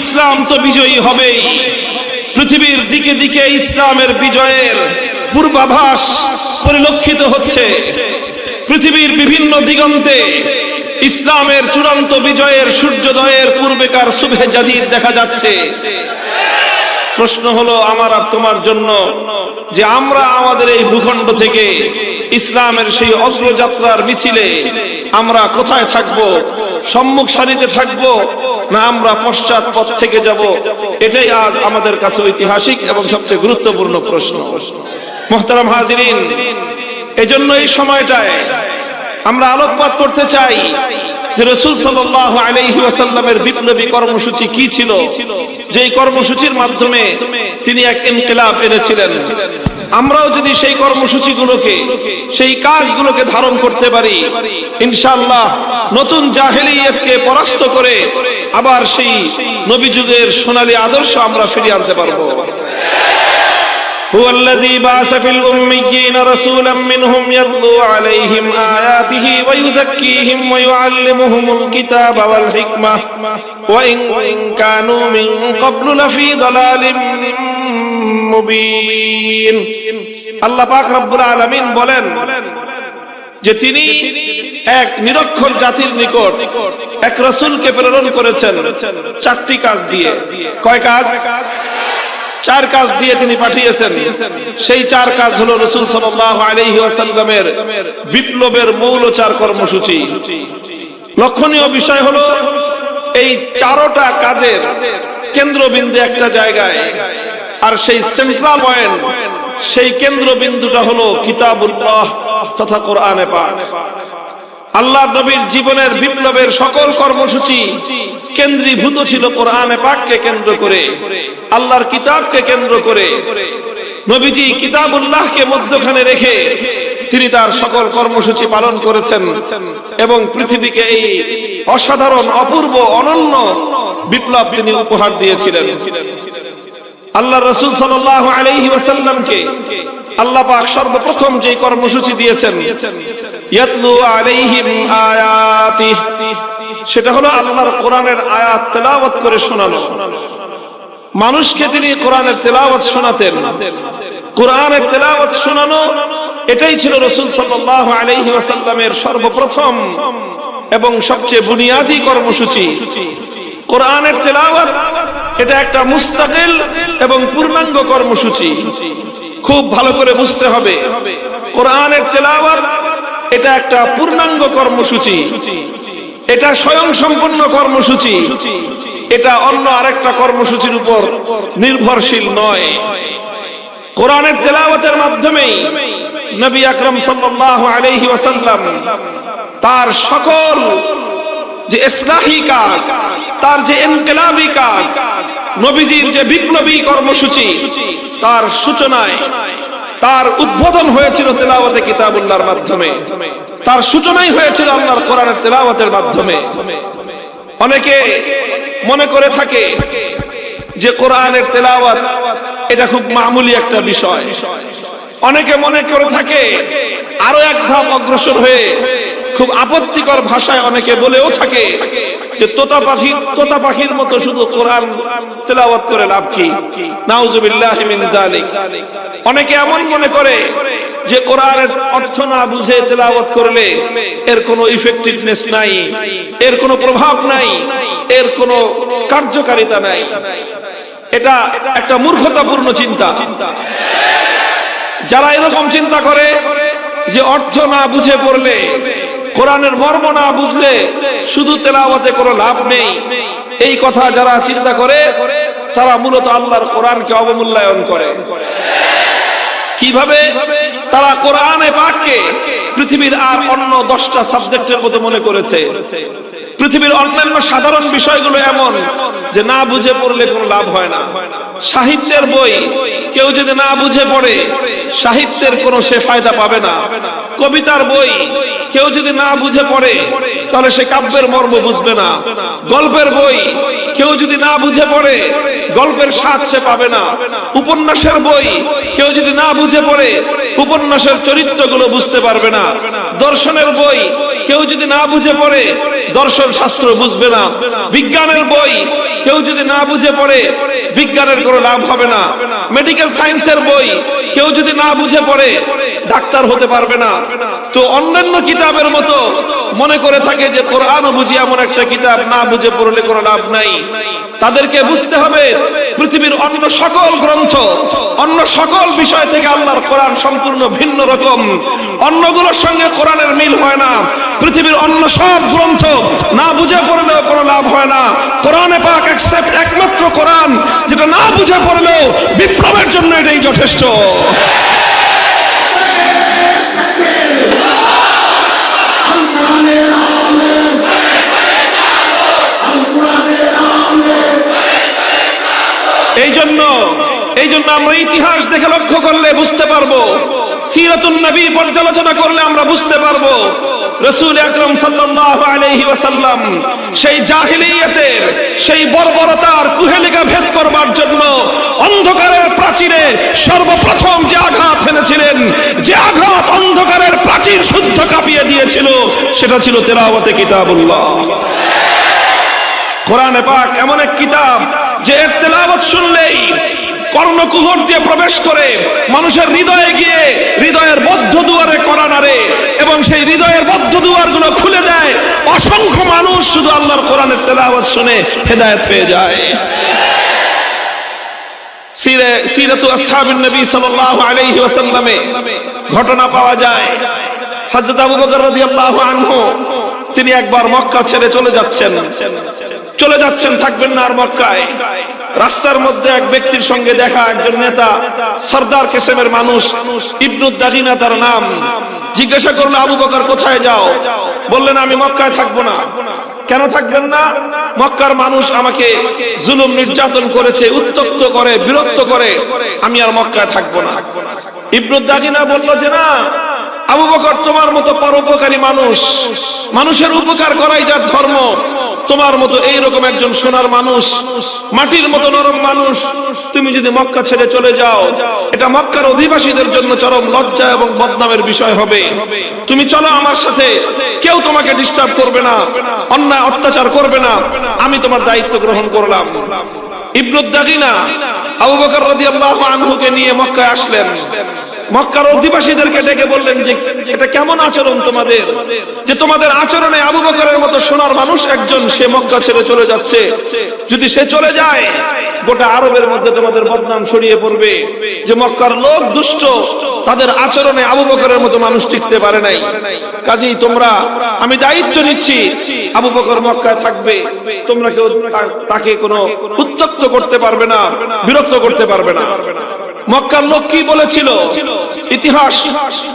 ইসলাম তো বিজয়ী হবেই। পৃথিবীর দিকে দিকে ইসলামের বিজয়ের পূর্বাভাস পরিলক্ষিত হচ্ছে। পৃথিবীর বিভিন্ন দিগন্তে ইসলামের চূড়ান্ত বিজয়ের সূর্যোদয়ের পূর্বেকার শুভে জাদিদ দেখা যাচ্ছে। প্রশ্ন হলো, আমার আর তোমার জন্য যে আমরা আমাদের এই ভূখণ্ড থেকে ইসলামের সেই অগ্রযাত্রার মিছিলে আমরা কোথায় থাকব, সম্মুখ সারিতে থাকব না আমরা পশ্চাৎপদ থেকে যাব। এটাই আজ আমাদের কাছে ঐতিহাসিক এবং সবচেয়ে গুরুত্বপূর্ণ প্রশ্ন। মোহতারাম হাজিরিন, এজন্য এই সময়টায় আমরা আলোকপাত করতে চাই। রসুল সাল্লাহ আলাইহি ওয়াসাল্লামের বিপ্লবী কর্মসূচি কি ছিল? যে কর্মসূচির মাধ্যমে তিনি এক এনেছিলেন। আমরাও যদি সেই কর্মসূচিগুলোকে, সেই কাজগুলোকে ধারণ করতে পারি, ইনশাআল্লাহ নতুন জাহেলিয়তকে পরাস্ত করে আবার সেই নবী যুগের সোনালী আদর্শ আমরা ফিরিয়ে আনতে পারব। هو الذي بعث في الأميين رسولا منهم يتلو عليهم آياته ويزكيهم ويعلمهم الكتاب والحكمة وإن كانوا من قبل لفي ضلال মুবিন আল্লাহ পাক রব্বুল আলামিন বলেন যে তিনি এক নিরক্ষর জাতির নিকট এক রসুলকে প্রেরণ করেছেন চারটি কাজ দিয়ে কয় কাজ চার কাজ দিয়ে তিনি পাঠিয়েছেন। সেই চার কাজ হলো রসুল সাল্লামের বিপ্লবের মৌল চার কর্মসূচি। লক্ষণীয় বিষয় হলো, এই চারোটা কাজের কেন্দ্রবিন্দু একটা জায়গায়, আর সেই সেন্ট্রাল পয়েন্ট সেই কেন্দ্রবিন্দুটা হলো কিতাবুল্লাহ তথা কোরআনে পাক। আল্লাহ নবীর জীবনের বিপ্লবের সকল কর্মসূচি কেন্দ্রীভূত ছিল কোরআনে পাককে কেন্দ্র করে, আল্লাহর কিতাবকে কেন্দ্র করে। নবীজি কিতাবুল্লাহকে মধ্যখানে রেখে তিনি তার সকল কর্মসূচি পালন করেছেন এবং পৃথিবীকে এই অসাধারণ, অপূর্ব, অনন্য বিপ্লব তিনি উপহার দিয়েছিলেন। আল্লাহ রসুল সাল্লাহ আলহি আল্লাহ পাক সর্বপ্রথম যে কর্মসূচি দিয়েছেন, ইয়াতলু আলাইহিম আয়াতি, সেটা হলো আল্লাহর কোরআনের আয়াত তেলাওয়াত করে শোনানো। মানুষকে তিনি কোরআনের তেলাওয়াত শোনাতেন। কোরআনের তেলাওয়াত শোনানো, এটাই ছিল রসুল সাল্লাহ আলাইহি ওয়াসাল্লামের সর্বপ্রথম এবং সবচেয়ে বুনিয়াদী কর্মসূচি। কোরআনের তেলাওয়াত, এটা একটা মুস্তাকিল এবং পূর্ণাঙ্গ কর্মসূচি। খুব ভালো করে বুঝতে হবে। কোরআনের তেলাওয়াত, এটা একটা পূর্ণাঙ্গ কর্মসূচি। এটা স্বয়ং সম্পূর্ণ কর্মসূচি। এটা অন্য আরেকটা কর্মসূচির উপর নির্ভরশীল নয়। কোরআনের তেলাওয়াতের মাধ্যমেই নবী আকরম সাল্লাল্লাহু আলাইহি ওয়াসাল্লাম তার সকল যে ইসলাহি কাজ, তার যে ইনকিলাবি কাজ, নবীজির যে বিপ্লবী কর্মসূচি, তার সূচনায়, তার উদ্বোধন হয়েছিল তেলাওয়াতে কিতাবুল্লাহর মাধ্যমে। তার সূচনাই হয়েছিল আল্লাহর কোরআনের তেলাওয়াতের মাধ্যমে। অনেকে মনে করে থাকে যে কোরআনের তেলাওয়াত, এটা খুব মামুলি একটা বিষয়। অনেকে মনে করে থাকে আরও এক ধাপ অগ্রসর হয়ে খুব আপত্তিকর ভাষায় অনেকে বলেও থাকে যে তোতা পাখি তোতা পাখির মতো শুধু কোরআন তেলাওয়াত করে লাভ কি? অনেকে এমন মনে করে যে কোরআনের অর্থ না বুঝে তেলাওয়াত করলে এর কোনো ইফেক্টিভনেস নাই, এর কোনো প্রভাব নাই, এর কোনো কার্যকারিতা নাই। এটা একটা মূর্খতাপূর্ণ চিন্তা। যারা এরকম চিন্তা করে যে অর্থ না বুঝে পড়লে কোরআনের মর্ম না বুঝলে শুধু তেলাওয়াতে কোনো লাভ নেই। এই কথা যারা চিন্তা করে, তারা মূলত আল্লাহর কোরআনকে অবমূল্যায়ন করে। কীভাবে? তারা কোরআনে পাককে পৃথিবীর আর অন্য দশটা সাবজেক্টের মতো মনে করেছে। পৃথিবীর অন্যান্য সাধারণ বিষয়গুলো এমন যে না বুঝে পড়লে কোনো লাভ হয় না। সাহিত্যের বই কেউ যদি না বুঝে পড়ে, সাহিত্যের কোনো সে ফায়দা পাবে না। কবিতার বই কেউ যদি না বুঝে পড়ে, তাহলে সে কাব্যের মর্ম বুঝবে না। গল্পের বই, কেউ যদি না বুঝে পড়ে, গল্পের স্বাদ সে পাবে না। উপন্যাসের বই, কেউ যদি না বুঝে পড়ে, উপন্যাসের চরিত্রগুলো বুঝতে পারবে না। দর্শনের বই, কেউ যদি না বুঝে পড়ে, দর্শন শাস্ত্র বুঝবে না। বিজ্ঞানের বই, কেউ যদি না বুঝে পড়ে, বিজ্ঞানের কোনো লাভ হবে না। মেডিকেল সায়েন্সের বই, কেউ যদি না বুঝে পড়ে, ডাক্তার হতে পারবে না। তো অন্যান্য কিতাবের মতো মনে করে থাকে যে কোরআন বুঝি এমন একটা কিতাব না বুঝে পড়লে কোনো লাভ নাই। তাদেরকে বুঝতে হবে পৃথিবীর অন্য সকল গ্রন্থ, অন্য সকল বিষয় থেকে আল্লাহর কোরআন সম্পূর্ণ ভিন্ন রকম। অন্যগুলোর সঙ্গে কোরআনের মিল হয় না। পৃথিবীর অন্য সব গ্রন্থ না বুঝে পড়লেও কোনো লাভ হয় না। কোরআনে পাক একসেপ্ট একমাত্র কোরআন যেটা না বুঝে পড়লেও বিপ্লবের জন্য এটাই যথেষ্ট। এই জন্য এই জন্য আমরা ইতিহাস দেখে লক্ষ্য করলে বুঝতে পারব। সিরাতুন নবী পর্যালোচনা করলে আমরা বুঝতে পারব। রসুল আকরম সাল্লাল্লাহু সেই জাহিলিয়াতের, সেই বর্বরতার কুহেলিকা ভেদ করবার জন্য অন্ধকারের প্রাচীরে সর্বপ্রথম যে আঘাত এনেছিলেন যে আঘাত অন্ধকারের প্রাচীর শুদ্ধ কাঁপিয়ে দিয়েছিল, সেটা ছিল তেলাওয়াতে কিতাবুল্লাহ। কোরআনে পাক এমন এক কিতাব যে এর তেলাওয়াত শুনলেই কর্ণকুহর দিয়ে প্রবেশ করে মানুষের হৃদয়ে গিয়ে হৃদয়ের বদ্ধ দুয়ারে করানারে এবং সেই হৃদয়ের বদ্ধ দুয়ারগুলো খুলে দেয়। অসংখ্য মানুষ শুধু আল্লাহর কোরআনের তেলাওয়াত শুনে হেদায়েত পেয়ে যায়। সিরে, সিরাতু আসহাবিন নবী সাল্লাল্লাহু আলাইহি ওয়াসাল্লামে ঘটনা পাওয়া যায়। হযরত আবু বকর রাদিয়াল্লাহু আনহু, তিনি একবার মক্কা ছেড়ে চলে যাচ্ছেন। চলে যাচ্ছেন, থাকবেন না আর মক্কায়। রাস্তার মধ্যে এক ব্যক্তির সঙ্গে দেখা, একজন নেতা, সর্দার কেসেমের মানুষ ইবনুদ দাগিনা তার নাম। জিজ্ঞাসা করল, আবু বকর, কোথায় যাও? বললেন, আমি মক্কায় থাকব না। কেন থাকবেন না? মক্কার মানুষ আমাকে জুলুম নির্যাতন করেছে উত্তপ্ত করে, বিরক্ত করে। আমি আর মক্কায় থাকব না। ইবনুদ দাগিনা বলল, যে না, আবু বকর তোমার মতো পরোপকারী মানুষ। মানুষের উপকার করাই যার ধর্ম। তোমার মতো এইরকম একজন সোনার মানুষ, মাটির মতো নরম মানুষ, তুমি যদি মক্কা ছেড়ে চলে যাও, এটা মক্কার অধিবাসীদের জন্য চরম লজ্জা এবং বদনামের বিষয় হবে। তুমি চলো আমার সাথে, কেউ তোমাকে ডিস্টার্ব করবে না, অন্যায় অত্যাচার করবে না, আমি তোমার দায়িত্ব গ্রহণ করলাম। ইবনুদ্দাগিনা আবু বকর রাদিয়াল্লাহু আনহুকে নিয়ে মক্কায় আসলেন। মক্কার অধিবাসীদেরকে ডেকে বললেন যে, এটা কেমন আচরণ তোমাদের? যে তোমাদের আচরণে আবু বকরের মতো সোনার মানুষ একজন, সে মক্কা ছেড়ে চলে যাচ্ছে। যদি সে চলে যায়, গোটা আরবের মধ্যে তোমাদের বদনাম ছড়িয়ে পড়বে। যে মক্কার লোক দুষ্ট, তাদের আচরণে আবু বকরের মতো মানুষ টিকতে পারে নাই। কাজেই তোমরা, আমি দায়িত্ব নিচ্ছি, আবু বকর মক্কায় থাকবে। তোমরা কেউ তাকে কোনো উত্তক্ত করতে পারবে না, বিরক্ত করতে পারবে না। মক্কার লোক কি বলেছিল? ইতিহাস,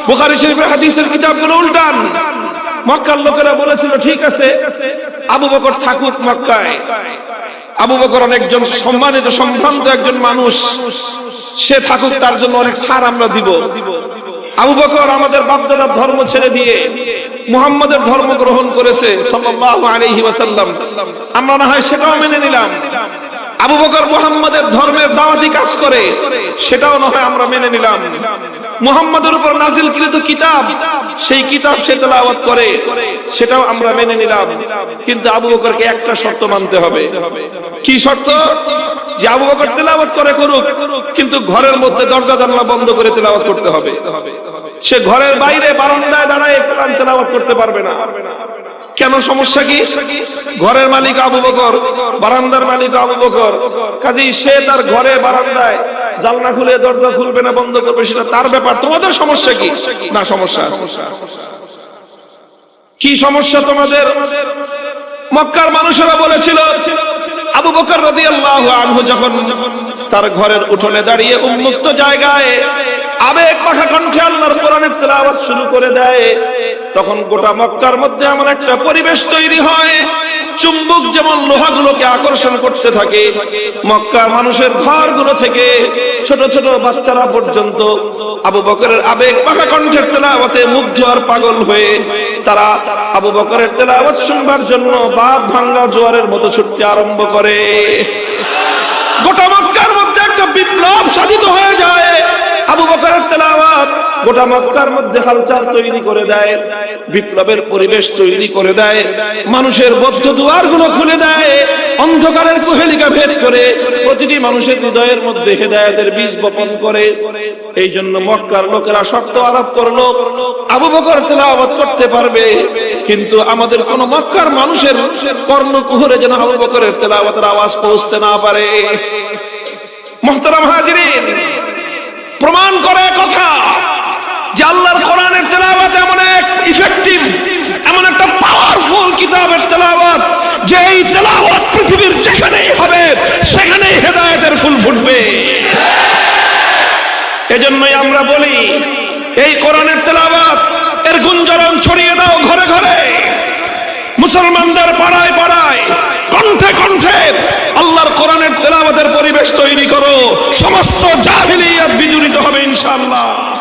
বুখারী শরীফের হাদিসের কিতাবগুলো উল্টান। মক্কার লোকেরা বলেছিল, ঠিক আছে, আবু বকর থাকুক মক্কায়। আবু বকর অনেকজন সম্মানিত, সম্ভ্রান্ত একজন মানুষ। সে থাকুক, তার জন্য অনেক ছাড় আমরা দিব। আবু বকর আমাদের বাপদাদার ধর্ম ছেড়ে দিয়ে মুহাম্মাদের ধর্ম গ্রহণ করেছে, সাল্লাল্লাহু আলাইহি ওয়াসাল্লাম। আমরা না হয় সেটাও মেনে নিলাম। আবু বকর মুহাম্মাদের ধর্মের দাওয়াতি কাজ করে, সেটাও না আমরা মেনে নিলাম। মুহাম্মাদের উপর নাজিলকৃত কিতাব, সেই কিতাব সে তেলাওয়াত করে, সেটাও আমরা মেনে নিলাম। কিন্তু আবু বকরকে একটা শর্ত মানতে হবে। কি শর্ত? যে আবু বকর তেলাওয়াত করে করুক, কিন্তু ঘরের মধ্যে দরজা জানলা বন্ধ করে তেলাওয়াত করতে হবে। সে ঘরের বাইরে বারান্দায় দাঁড়ায় তেলাওয়াত করতে পারবে না। কেন সমস্যা কি? ঘরের মালিক আবু বকর, বারান্দার মালিক আবু বকর। কাজেই সে তার ঘরে বারান্দায় জানলা খুলে দরজা খুলবে না, বন্ধ করবে সেটা তার ব্যাপার। তোমাদের সমস্যা কি? না, সমস্যা কি সমস্যা তোমাদের? মক্কার মানুষেরা বলেছিল, আবু বকর রাদিয়াল্লাহু আনহু যখন তার ঘরের উঠোনে দাঁড়িয়ে উন্মুক্ত জায়গায় আবেগ কথা কণ্ঠে আল্লাহর কোরআনের তেলাওয়াত শুরু করে দেয় তখন গোটা মক্কার মধ্যে এমন একটা পরিবেশ তৈরি হয়, চুম্বক যেমন লোহাগুলোকে আকর্ষণ করতে থাকে, মক্কার মানুষের ঘরগুলো থেকে ছোট ছোট বাচ্চারা পর্যন্ত আবু বকরের আবেগ পাখা কণ্ঠের তেলাওয়াতে মুগ্ধ আর পাগল হয়ে তারা আবু বকরের তেলাওয়াত শুনবার জন্য বাদ ভাঙ্গা জোয়ারের মতো ছুটতে আরম্ভ করে। গোটা মক্কার মধ্যে একটা বিপ্লব সাধিত হয়ে যায়। আবু বকরের তেলাওয়াত গোটা মক্কার মধ্যে হালচাল তৈরি করে দেয়, বিপ্লবের পরিবেশ তৈরি করে দেয়, মানুষের বদ্ধ দুয়ারগুলো খুলে দেয়, অন্ধকারের কুহেলিকা ভেদ করে প্রতিটি মানুষের হৃদয়ের মধ্যে হেদায়েতের বীজ বপন করে। এই জন্য মক্কার লোকেরা শর্ত আরোপ করল, আবু বকর তেলাওয়াত করতে পারবে, কিন্তু আমাদের কোন মক্কার মানুষের কর্ণকুহরে যেন আবু বকরের তেলাওয়াতের আওয়াজ পৌঁছতে না পারে। মোহতারাম হাজিরিন! প্রমাণ করে কথা যে আল্লাহর কোরআনের তেলাওয়াত এমন এক ইফেক্টিভ এমন একটা পাওয়ারফুল কিতাবের তেলাওয়াত যে এই তেলাওয়াত পৃথিবীর যেখানেই হবে, সেখানেই হেদায়েতের ফুল ফুটবে। এজন্যই আমরা বলি, এই কোরআনের তেলাওয়াত এর গুঞ্জরণ ছড়িয়ে দাও ঘরে ঘরে। মুসলমানদের পাড়ায় পাড়ায় কণ্ঠে কণ্ঠে আল্লাহর কোরআনের তেলাবাদের পরিবেশ তৈরি করো। সমস্ত জাহিলিয়াত বিজড়িত হবে ইনশাআল্লাহ।